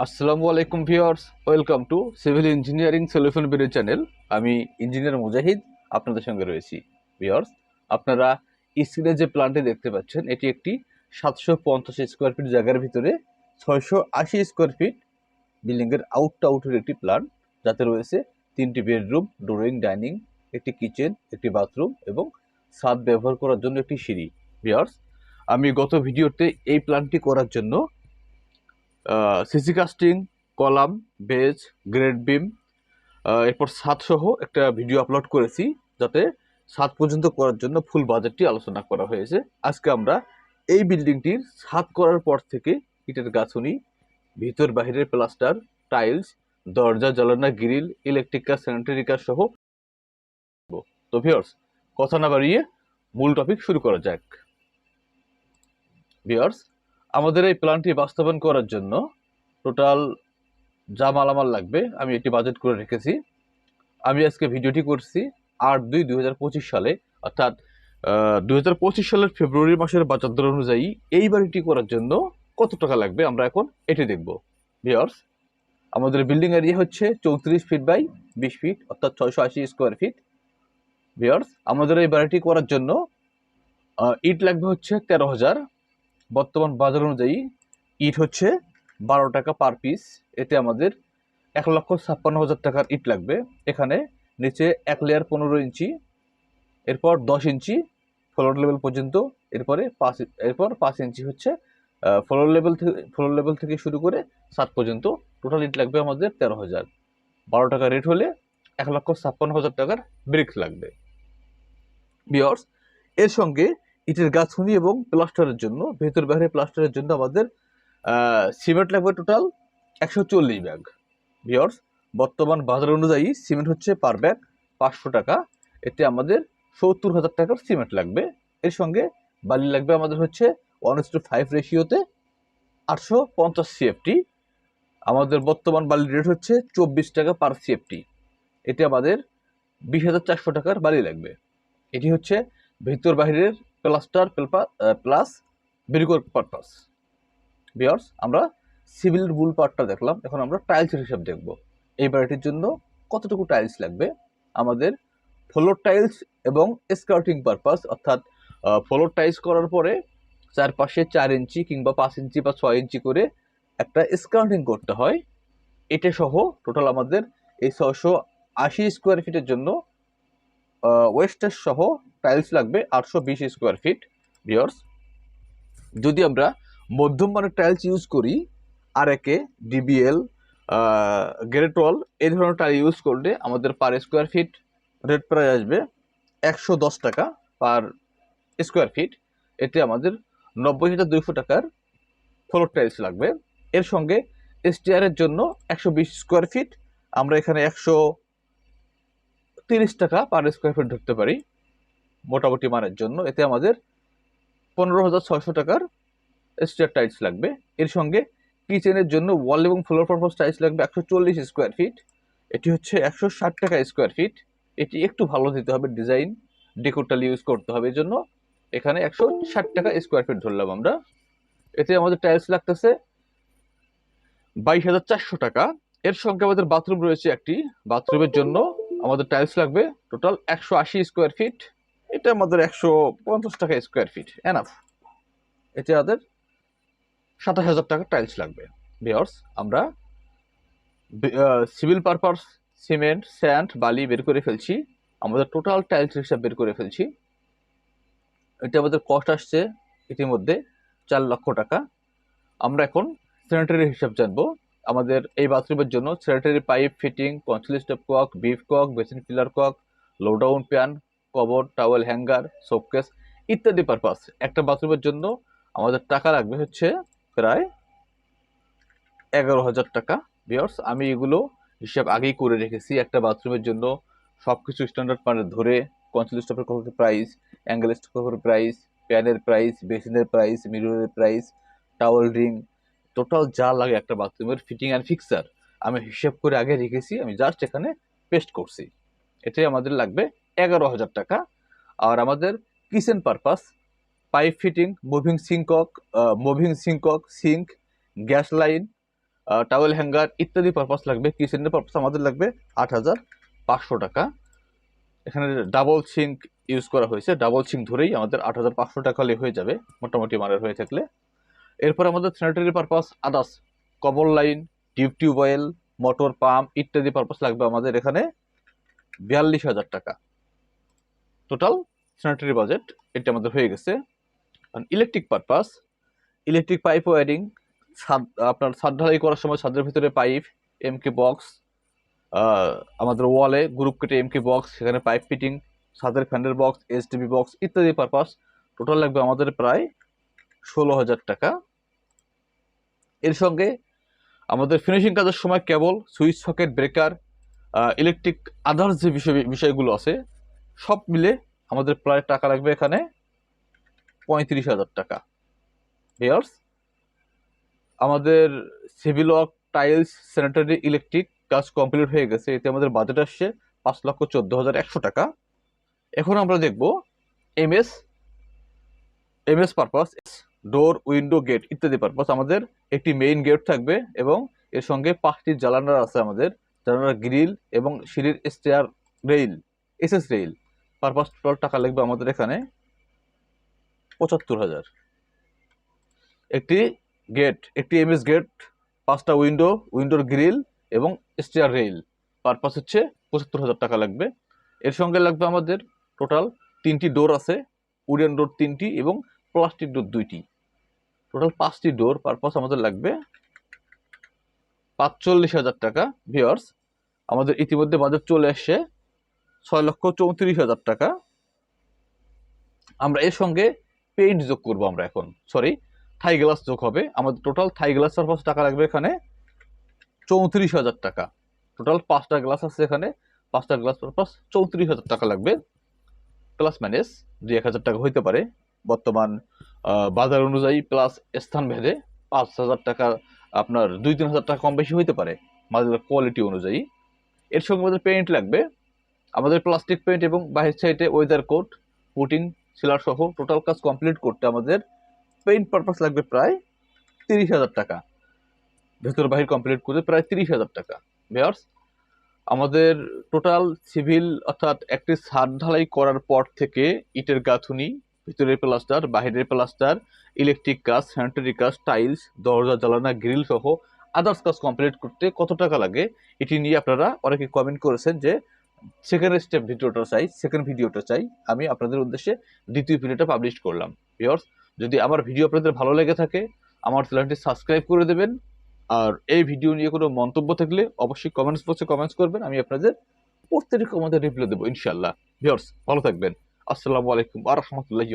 আসসালামু আলাইকুম viewers, welcome to civil engineering solution video channel. আমি ইঞ্জিনিয়ার মুজাহিদ, আপনাদের সঙ্গে রয়েছি। ভিউয়ার্স, আপনারা স্ক্রিনে যে প্ল্যানটি দেখতে পাচ্ছেন, এটি একটি সাতশো পঞ্চাশ স্কোয়ার ফিট জায়গার ভিতরে ছয়শো আশি স্কোয়ার ফিট বিল্ডিংয়ের আউট আউটের একটি প্ল্যান যাতে রয়েছে তিনটি বেডরুম ড্রয়িং ডাইনিং একটি কিচেন একটি বাথরুম এবং ছাদ ব্যবহার করার জন্য একটি সিঁড়ি। ভিউয়ার্স, আমি গত ভিডিওতে এই প্ল্যানটি করার জন্য CC casting, column, base, grade beam এরপর ছাদ সহ একটা ভিডিও আপলোড করেছি যাতে সাত পর্যন্ত করার জন্য ফুল বাজেটটি আলোচনা করা হয়েছে। আজকে আমরা এই বিল্ডিংটির সাত করার পর থেকে ইটের গাছুনি ভিতর বাহিরের প্লাস্টার টাইলস দরজা, জ্বালানা গ্রিল ইলেকট্রিক কাজ স্যানিটারি কাজ সহ তো ভিওর্স কথা না বাড়িয়ে মূল টপিক শুরু করা যাক। ভিওর্স আমাদের এই প্ল্যানটি বাস্তবায়ন করার জন্য টোটাল যা মালামাল লাগবে, আমি এটি বাজেট করে রেখেছি। আমি আজকে ভিডিওটি করছি আট দুই দুই সালে, অর্থাৎ দুই হাজার পঁচিশ সালের ফেব্রুয়ারি মাসের বাজার অনুযায়ী এই বাড়িটি করার জন্য কত টাকা লাগবে আমরা এখন এটি দেখব। ভিওর্স আমাদের বিল্ডিং এরিয়া হচ্ছে চৌত্রিশ ফিট বাই বিশ ফিট অর্থাৎ ছয়শো আশি স্কোয়ার ফিট ভিওর্স আমাদের এই বাড়িটি করার জন্য ইট লাগবে হচ্ছে তেরো হাজার। বর্তমান বাজার অনুযায়ী ইট হচ্ছে বারো টাকা পার পিস এতে আমাদের এক লক্ষ ছাপ্পান্ন হাজার টাকার ইট লাগবে। এখানে নিচে এক লেয়ার পনেরো ইঞ্চি, এরপর দশ ইঞ্চি ফ্লোর লেভেল পর্যন্ত, এরপরে পাঁচ এরপর পাঁচ ইঞ্চি হচ্ছে ফ্লোর লেভেল থেকে ফ্লোর লেভেল থেকে শুরু করে সাত পর্যন্ত। টোটাল ইট লাগবে আমাদের তেরো হাজার। বারো টাকা রেট হলে এক লক্ষ ছাপ্পান্ন হাজার টাকার ব্রিক্স লাগবে। বিয়র্স এর সঙ্গে ইটের গাছুনি এবং প্লাস্টারের জন্য ভেতর বাইরে প্লাস্টারের জন্য আমাদের সিমেন্ট লাগবে টোটাল একশো চল্লিশ ব্যাগ। ভিওর্স বর্তমান বাজার অনুযায়ী সিমেন্ট হচ্ছে পার ব্যাগ পাঁচশো টাকা, এতে আমাদের সত্তর হাজার টাকার সিমেন্ট লাগবে। এর সঙ্গে বালি লাগবে আমাদের হচ্ছে ওয়ান টু ফাইভ রেশিওতে আটশো পঞ্চাশ সিএফটি আমাদের বর্তমান বালির রেট হচ্ছে চব্বিশ টাকা পার সিএফটি এতে আমাদের বিশ হাজার চারশো টাকার বালি লাগবে। এটি হচ্ছে ভেতর বাহিরের প্লাস্টার পেপার প্লাস বেরিকোর পারপাস বিয়ার্স আমরা সিভিল বুল পার্টটা দেখলাম, এখন আমরা টাইলসের হিসাব দেখব। এই বাড়িটির জন্য কতটুকু টাইলস লাগবে? আমাদের ফ্লোর টাইলস এবং স্কার্টিং পারপাস অর্থাৎ ফ্লোর টাইলস করার পরে চারপাশে চার ইঞ্চি কিংবা পাঁচ ইঞ্চি বা ছয় ইঞ্চি করে একটা স্কার্টিং করতে হয়। এটা সহ টোটাল আমাদের এই ছশো আশি স্কোয়ার ফিটের জন্য ওয়েস্টার সহ টাইলস লাগবে আটশো বিশ স্কোয়ার ফিট ভিওর্স যদি আমরা মধ্যম মানের টাইলস ইউজ করি আর একে ডিবিএল গ্রেটল এই ধরনের টাইল ইউজ করলে আমাদের পার স্কোয়ার ফিট রেট প্রায় আসবে একশো দশ টাকা পার স্কোয়ার ফিট এতে আমাদের নব্বই হাজার দুইশো টাকার ফ্লোর টাইলস লাগবে। এর সঙ্গে এসটিআরের জন্য একশো বিশ স্কোয়ার ফিট আমরা এখানে একশো তিরিশ টাকা পার স্কোয়ার ফিট ধরতে পারি। মোটামুটি মানের জন্য। এতে আমাদের পনেরো হাজার ছয়শো টাকার স্টেয়ার টাইলস লাগবে। এর সঙ্গে কিচেনের জন্য ওয়াল এবং ফ্লোর পারপাস টাইলস লাগবে একশো চল্লিশ স্কোয়ার ফিট এটি হচ্ছে একশো ষাট টাকা স্কোয়ার ফিট এটি একটু ভালো দিতে হবে ডিজাইন ডেকোরটাল ইউজ করতে হবে। এই জন্য এখানে একশো ষাট টাকা স্কোয়ার ফিট ধরলাম আমরা। এতে আমাদের টাইলস লাগতেছে বাইশ হাজার চারশো টাকা। এর সঙ্গে আমাদের বাথরুম রয়েছে একটি। বাথরুমের জন্য আমাদের টাইলস লাগবে টোটাল একশো আশি স্কোয়ার ফিট এটা আমাদের একশো পঞ্চাশ টাকা স্কোয়ার ফিট এনাফ এতে আমাদের সাতাশ হাজার টাকা টাইলস লাগবে। বিয়ার্স আমরা সিভিল পারপাস সিমেন্ট স্যান্ড বালি বের করে ফেলছি। আমাদের টোটাল টাইলস হিসাব বের করে ফেলছি। এটা আমাদের কস্ট আসছে ইতিমধ্যে চার লক্ষ টাকা। আমরা এখন স্যানিটারি হিসাব জানব। আমাদের এই বাথরুমের জন্য sanitary pipe fitting conceal step cock bib cock basin pillar cock low down pan cover, towel, hanger soap case ইত্যাদি পারপাস একটা বাথরুমের জন্য আমাদের টাকা লাগবে হচ্ছে প্রায় এগারো হাজার টাকা। বিয়ার্স আমি এগুলো হিসাব আগেই করে রেখেছি। একটা বাথরুমের জন্য সব কিছু স্ট্যান্ডার্ড মানে ধরে কনসিল স্টপের কত প্রাইস অ্যাঙ্গেল স্টপের প্রাইস প্যানের প্রাইস বেসিনের প্রাইস মিররের প্রাইস টাওয়েল রিং টোটাল যা লাগে একটা বাথরুমের ফিটিং অ্যান্ড ফিক্সার আমি হিসাব করে আগে রেখেছি, আমি জাস্ট এখানে পেস্ট করছি। এটাই আমাদের লাগবে এগারো হাজার টাকা। আর আমাদের kitchen purpose, pipe fitting, moving sink cock moving sink cock sink, gas line towel hanger ইত্যাদি পারপাস লাগবে। কিচেনের পারপাস আমাদের লাগবে আট হাজার পাঁচশো টাকা। এখানে ডাবল সিঙ্ক ইউজ করা হয়েছে। ডাবল সিঙ্ক ধরেই আমাদের আট হাজার পাঁচশো টাকা হলে হয়ে যাবে, মোটামুটি মানের হয়ে থাকলে। এরপর আমাদের sanitary purpose, others, cable line, tube tube oil, motor pump ইত্যাদি পারপাস লাগবে আমাদের এখানে বিয়াল্লিশ হাজার টাকা। টোটাল স্যানিটারি বাজেট এটা আমাদের হয়ে গেছে electric purpose electric pipe wiring ছাদ আপনার ছাদ ঢালাই করার সময় ছাদের ভিতরে পাইপ এমকে বক্স আমাদের ওয়ালে গ্রুপ কেটে এমকে বক্স সেখানে পাইপ ফিটিং ছাদের ফ্যানের বক্স এইচডিবি বক্স ইত্যাদি পারপাস টোটাল লাগবে আমাদের প্রায় ষোলো হাজার টাকা। এর সঙ্গে আমাদের ফিনিশিং কাজের সময় cable switch socket breaker electric others যে বিষয়, বিষয়গুলো আছে সব মিলে আমাদের প্রায় টাকা লাগবে এখানে পঁয়ত্রিশ হাজার টাকা। হেয়ার্স আমাদের civil work tiles sanitary electric কাজ কমপ্লিট হয়ে গেছে। এতে আমাদের বাজেট আসছে পাঁচ লক্ষ চোদ্দ হাজার একশো টাকা। এখন আমরা দেখব MS MS purpose door window gate ইত্যাদি পারপাস আমাদের একটি মেইন গেট থাকবে এবং এর সঙ্গে পাঁচটি জালানার আছে আমাদের। জালানার গ্রিল এবং সিঁড়ির stair rail SS rail purpose total টাকা লাগবে আমাদের এখানে। পঁচাত্তর হাজার। একটি গেট, একটি এমএস গেট, পাঁচটা উইন্ডো, উইন্ডোর গ্রিল এবং স্টেয়ার রেইল। পারপাস হচ্ছে পঁচাত্তর হাজার টাকা লাগবে। এর সঙ্গে লাগবে আমাদের টোটাল তিনটি ডোর আছে, উডেন ডোর তিনটি এবং প্লাস্টিক ডোর দুইটি। টোটাল পাঁচটি ডোর পারপাস আমাদের লাগবে পাঁচচল্লিশ হাজার টাকা ভিওর্স আমাদের ইতিমধ্যে বাজেট চলে আসছে ছয় লক্ষ চৌত্রিশ হাজার টাকা। আমরা এর সঙ্গে পেইন্ট যোগ করব আমরা এখন। সরি থাই গ্লাস যোগ হবে। আমাদের টোটাল থাই গ্লাস পারপাস টাকা লাগবে এখানে? চৌত্রিশ হাজার টাকা। টোটাল পাঁচটা গ্লাস আছে এখানে। পাঁচটা গ্লাস পারপাস চৌত্রিশ হাজার টাকা লাগবে। প্লাস মাইনাস দুই এক হাজার টাকা হইতে পারে। বর্তমান বাজার অনুযায়ী প্লাস স্থান ভেদে পাঁচ হাজার টাকা আপনার দুই তিন হাজার টাকা কম বেশি হইতে পারে। মাঝে কোয়ালিটি অনুযায়ী। এর সঙ্গে আমাদের পেইন্ট লাগবে। আমাদের প্লাস্টিক পেইন্ট এবং বাহির সাইডে ওয়েদার কোট পুটিং সিলার সহ টোটাল কাজ কমপ্লিট করতে আমাদের পেইন্ট পারপাস লাগবে প্রায় তিরিশ হাজার টাকা। ভেতর বাহির কমপ্লিট করতে প্রায় তিরিশ হাজার টাকা। বেয়ার্স আমাদের টোটাল সিভিল অর্থাৎ একটি ছাদ ঢালাই করার পর থেকে ইটের গাঁথুনি, ভিতরের প্লাস্টার বাহিরের প্লাস্টার ইলেকট্রিক কাজ স্যানিটারি কাজ টাইলস দরজা জ্বালানা গ্রিল সহ আদার্স কাজ কমপ্লিট করতে কত টাকা লাগে, এটি নিয়ে আপনারা অনেকে কমেন্ট করেছেন যে সেকেন্ড স্টেপ ভিডিওটা চাই সেকেন্ড ভিডিওটা চাই। আমি আপনাদের উদ্দেশ্যে দ্বিতীয় ভিডিওটা পাবলিশ করলাম। ভিউয়ার্স যদি আমার ভিডিও আপনাদের ভালো লেগে থাকে, আমার চ্যানেলটি সাবস্ক্রাইব করে দেবেন। আর এই ভিডিও নিয়ে কোনো মন্তব্য থাকলে অবশ্যই কমেন্টস বক্সে কমেন্টস করবেন। আমি আপনাদের প্রত্যেকটি কমেন্টের রিপ্লাই দেবো ইনশাল্লাহ ভিউয়ার্স ভালো থাকবেন। আসসালামু আলাইকুম আর রহমতুল্লাহি